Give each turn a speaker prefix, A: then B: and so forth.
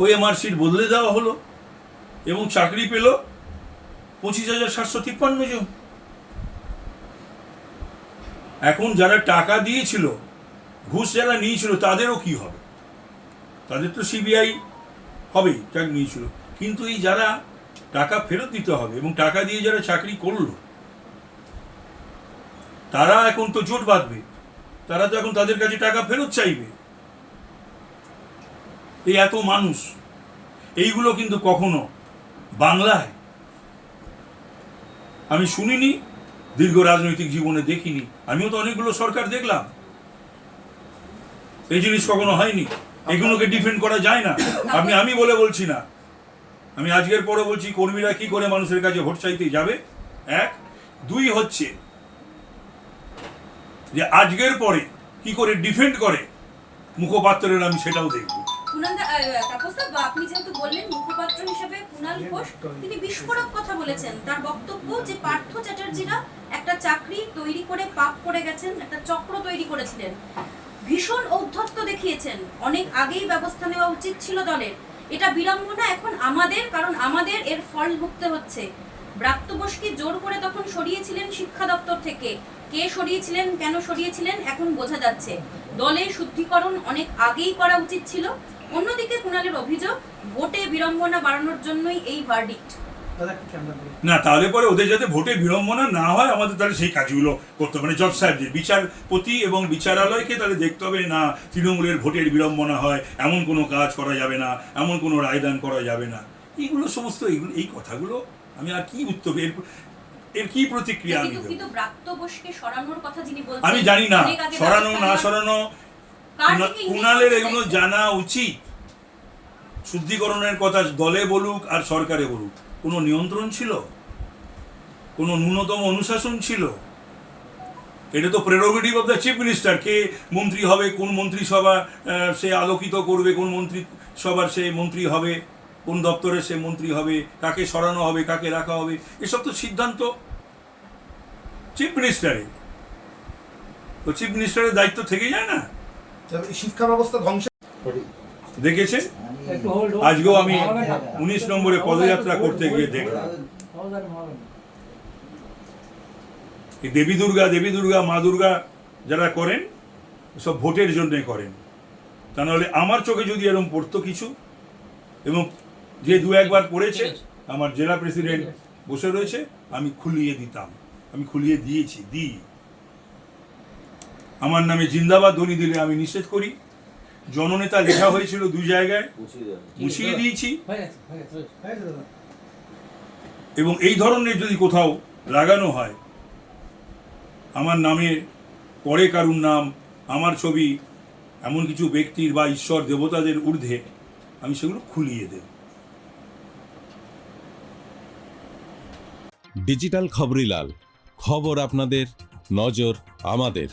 A: OMR sheet বদলে দেওয়া হলো এবং চাকরি পেল পঁচিশ হাজার সাতশো তিপ্পান্ন জন। এখন যারা টাকা দিয়েছিল, ঘুষ যারা নিয়েছিল, তাদেরও কি হবে? তাদের তো সিবিআই হবেই চাকরি নিয়েছিল। কিন্তু এই যারা টাকা ফেরত দিতে হবে এবং টাকা দিয়ে যারা চাকরি করল, তারা এখন তো জোট বাঁধবে। তারা তো এখন তাদের কাছে টাকা ফেরত চাইবে। এই এত মানুষ, এইগুলো কিন্তু কখনো বাংলায় আমি শুনিনি, দীর্ঘ রাজনৈতিক জীবনে দেখিনি। আমিও তো অনেকগুলো সরকার দেখলাম। এই জিনিস কখনো হয়নি। এগুলোকে ডিফেন্ড করা যায় না। আপনি আমি বলে বলছি না। আমি আজকের পরে বলছি, কর্মীরা কি করে মানুষের কাছে ভোট চাইতে যাবে? এক। দুই হচ্ছে যে আজকের পরে কি করে ডিফেন্ড করে মুখপাত্রের, আমি সেটাও দেখব।
B: কুণাল দা- আহ, তাপস দা, বা আপনি যেহেতু বললেন মুখপাত্র হিসেবে কুণাল ঘোষ তিনি বিস্ফোরক কথা বলেছেন। তার বক্তব্য যে পার্থ চ্যাটার্জিরা একটা চাকরি তৈরি করে পাপ করে গেছেন একটা চক্র তৈরি করেছিলেন। ভীষণ ঔদ্ধত্য দেখিয়েছেন। অনেক আগেই ব্যবস্থা নেওয়া উচিত ছিল দলের। এটা বিড়ম্বনা এখন আমাদের কারণ আমাদের এর ফল ভুগতে হচ্ছে। ব্রাত্য বোসকে জোর করে তখন সরিয়েছিলেন শিক্ষা দপ্তর থেকে। কে সরিয়েছিলেন কেন সরিয়েছিলেন এখন বোঝা যাচ্ছে। দলে শুদ্ধিকরণ অনেক আগেই করা উচিত ছিল। অন্যদিকে কুণালের অভিযোগ ভোটে বিড়ম্বনা বাড়ানোর জন্যই এই ভার্ডিক্ট।
A: না তাহলে পরে ওদের যাতে ভোটে বিড়ম্বনা না হয় আমাদের তাহলে সেই কাজগুলো করতে হবে। মানে জজ সাহেবদের বিচারপতি এবং বিচারালয়কে তাহলে দেখতে হবে না তৃণমূলের ভোটের বিড়ম্বনা হয় এমন কোনো কাজ করা যাবে না এমন কোনো রায়দান করা যাবে না। এইগুলো সমস্ত এইগুলো এই কথাগুলো আমি আর কি উত্তর এর এর কি প্রতিক্রিয়া আমি
B: কিন্তু ব্রাত্য বোসকে সরানোর কথা যিনি বলছেন
A: আমি জানি না সরানো না সরানো কুণালের এগুলো জানা উচিত। শুদ্ধিকরণের কথা দলে বলুক আর সরকারে বলুক কোনো নিয়ন্ত্রণ ছিল? কোনো ন্যূনতম অনুশাসন ছিল? এটা তো prerogative of the chief minister কে মন্ত্রী হবে কোন মন্ত্রিসভা সে আলোকিত করবে কোন মন্ত্রী সভার সে মন্ত্রী হবে কোন দপ্তরে সে মন্ত্রী হবে কাকে সরানো হবে কাকে রাখা হবে এসব তো সিদ্ধান্ত চিফ মিনিস্টারের তো চিফ মিনিস্টারের দায়িত্ব থেকে যায় না?
C: শিক্ষা ব্যবস্থা ধ্বংস
A: দেখেছেন?
D: একটু hold, hold.
A: আজকেও আমি উনিশ নম্বরে পদযাত্রা করতে গিয়ে দেখলাম। দেবী দুর্গা দেবী দুর্গা মা দুর্গা যারা করেন সব ভোটের জন্যে করেন। তা নাহলে আমার চোখে যদি এরকম পড়তো কিছু এবং যে দু একবার পড়েছে আমার জেলা প্রেসিডেন্ট বসে রয়েছে আমি খুলিয়ে দিতাম। আমি খুলিয়ে দিয়েছি দিই। আমার নামে জিন্দাবাদ ধ্বনি দিলে আমি নিষেধ করি। জননেতা লেখা হয়েছিল দুই জায়গায়। মুছিয়ে দিয়েছি। এবং এই ধরনের যদি কোথাও লাগানো হয় আমার নামের পরে কারুর নাম আমার ছবি এমন কিছু ব্যক্তির বা ঈশ্বর দেবতাদের ঊর্ধ্বে আমি সেগুলো খুলিয়ে দেব।
E: ডিজিটাল খবরিলাল খবর আপনাদের নজর আমাদের।